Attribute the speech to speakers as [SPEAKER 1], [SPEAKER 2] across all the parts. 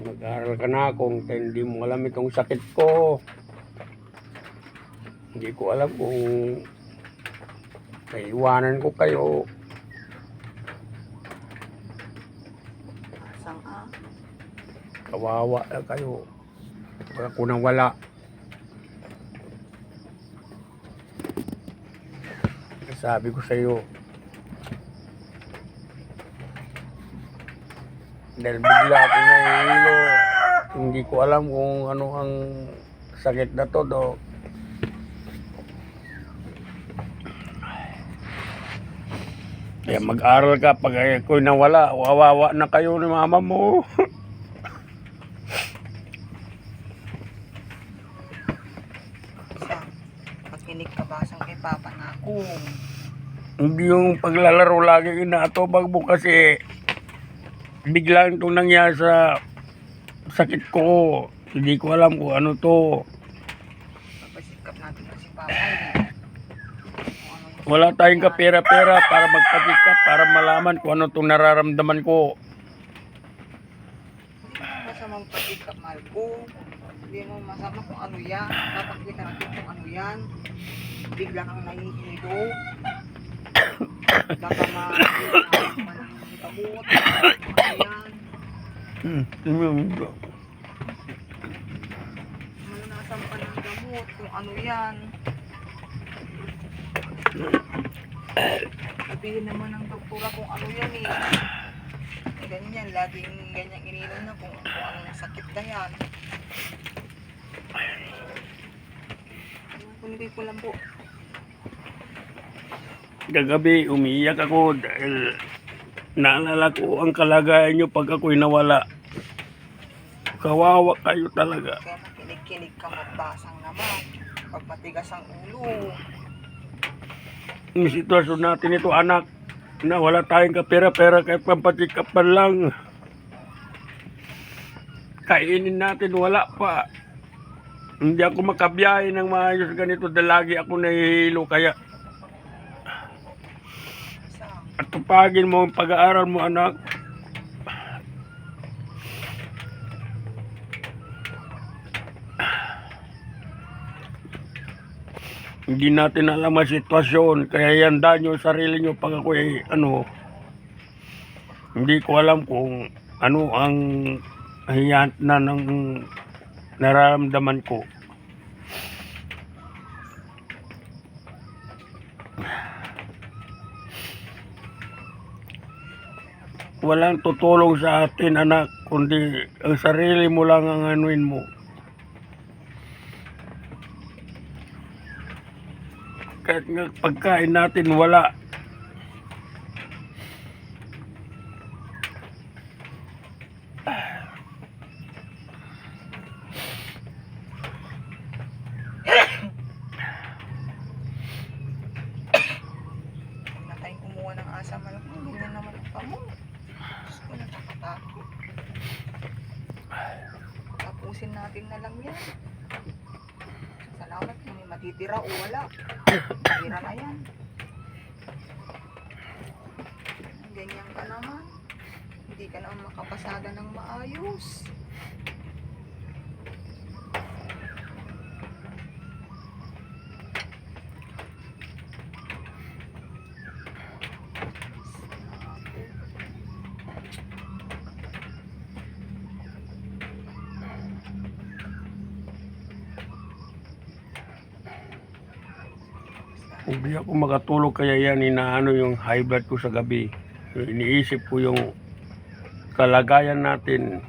[SPEAKER 1] Mag-aaral ka na kung hindi mo alam itong sakit ko. Hindi ko alam kung naiwanan ko kayo.
[SPEAKER 2] Asang ah.
[SPEAKER 1] Kawawa na kayo. Wala ko nang wala. Sabi ko sa iyo. Dahil bigla ako nahihilo. Hindi ko alam kung ano ang sakit na to do. Kaya mag-aral ka pag ako'y nawala, wawawa na kayo ni mama mo.
[SPEAKER 2] Asang. Makinig ka ba asang kay Papa na ako?
[SPEAKER 1] Hindi yung paglalaro lagi inaatobag mo kasi biglang itong nangyari sa sakit ko. Hindi ko alam kung ano to.
[SPEAKER 2] Eh.
[SPEAKER 1] Wala tayong kapera-pera para magpatikap, para malaman kung ano itong nararamdaman ko.
[SPEAKER 2] Masamang pasikap, mahal ko. Hindi mo masama kung ano yan. Papakita natin kung ano yan. Bigla kang nahihilo. Baka ma... Kamot. Ano yan?
[SPEAKER 1] Hmm. yun.
[SPEAKER 2] Malunasan pa ng gamot kung ano yan. Sabihin naman ng doktora kung ano yan eh. Ganyan, laging ganyan ininom na kung, kung anong sakit na yan. Kunibay ko lang po.
[SPEAKER 1] Kagabi, umiiyak ako dahil naalala ko ang kalagayan nyo pag ako'y nawala. Kawawa kayo talaga.
[SPEAKER 2] Kaya nakinig-kinig ka magbasang naman. Pag matigas ang ulo.
[SPEAKER 1] Ang sitwasyon natin ito, anak, na wala tayong kapera-pera kahit pampatikapan lang. Kainin natin, wala pa. Hindi ako makabiyahe ng maayos ganito dahil lagi ako nahihilo kaya at tupagin mo ang pag-aaral mo anak. Hindi natin alam ang sitwasyon, kaya yanda nyo sarili nyo pag ako ay ano, hindi ko alam kung ano ang hiyant na ng nararamdaman ko. Walang tutulong sa atin anak, kundi ang sarili mo lang ang anuin mo. Kahit nga pagkain natin wala.
[SPEAKER 2] huwag na tayong kumuha ng asa malaki. Hindi na naman ang pamo. Diyos ko, nakakatakot. Tapusin natin na lang yan. Matitira o wala. Tira na yan. Ganyan ka naman. Hindi ka naman makapasada ng maayos.
[SPEAKER 1] Hindi ako makatulog kaya yan inaano yung high blood ko sa gabi. Iniisip ko yung kalagayan natin.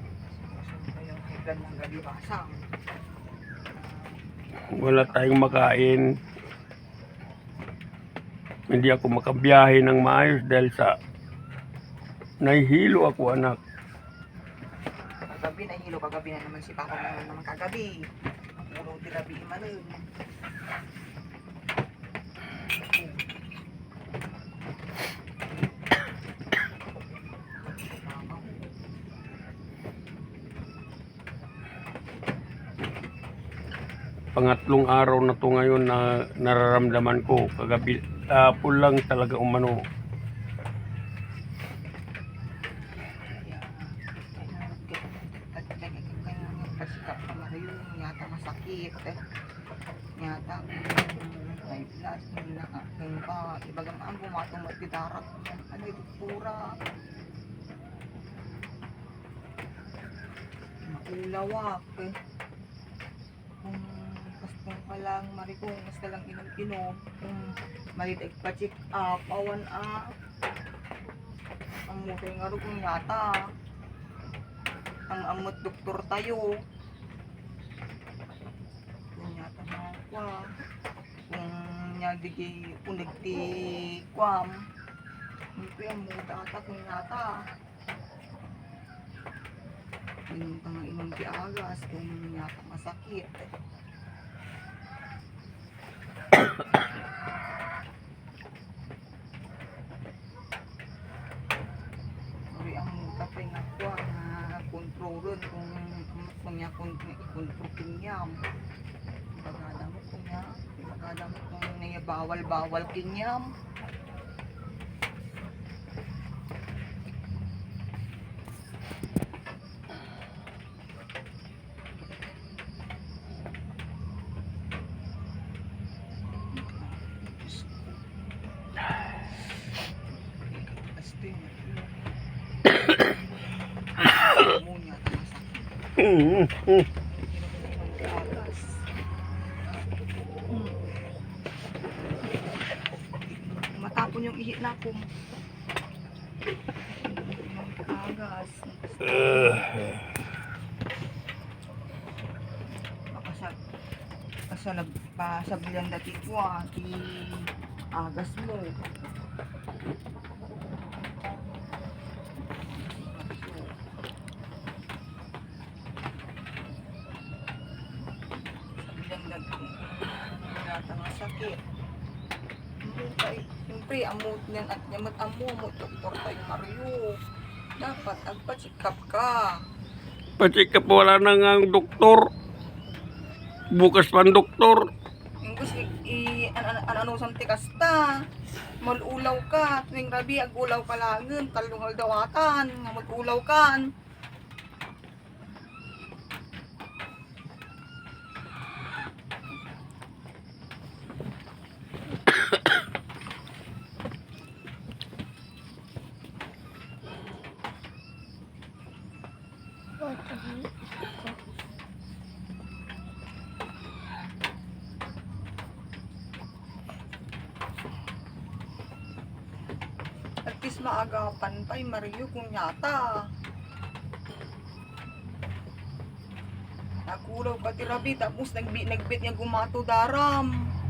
[SPEAKER 1] Wala tayong makain. Hindi ako makabiyahe ng maayos dahil sa nahihilo ako anak.
[SPEAKER 2] Kagabi, nahilo kagabi na naman si Papa naman naman kagabi. Puro tirabi imanin.
[SPEAKER 1] Pangatlong araw na to ngayon na nararamdaman ko. Kagabi, tapon lang talaga umano.
[SPEAKER 2] At Mario, yata may blood, hindi na kung pa, ibagang ang bumatong magdidarat. Ano ito, pura. Maulawak eh. Basta pa lang, marikong, basta lang inom-inom. Kung malitig pa check up, awan a. Ang mutay nga kung yata. Ang amot doktor tayo. Kung yata mga kwa. Kung niya digay unig ti kwam. Hindi ko yung muta ata kung yata. Yung tanga inom ti agas kung yata masakit. Uri ang kapay nga kwa nga kontrolon kung kung niya kung kontrol kinyam. Bagada mo kung niya, bagada mo kung niya bawal-bawal kinyam.
[SPEAKER 1] Mm, mm.
[SPEAKER 2] Agas. Matapon yung ihi na ako. Agas. Makasag. Kasalag pa sa bilang dati ko ah. Di agas mo. bilang dati. Yata nga sakit. Mutay. Siyempre, amot niyan at yamat amo mo. Doktor tayo Mario. Dapat agpa-check-up ka.
[SPEAKER 1] Pacheck up wala na nga ang doktor. Bukas pa ang doktor.
[SPEAKER 2] Yung gusto, i, an, an, an, ano samti kasta. Malulaw ka. Tuwing rabi, agulaw ka langin. Talungal dawatan. Nga magulaw kan. At least maagapan pa yung Mario kung yata. Nakulaw ka ti rabi. Tapos nagbit, nagbit niya gumato daram.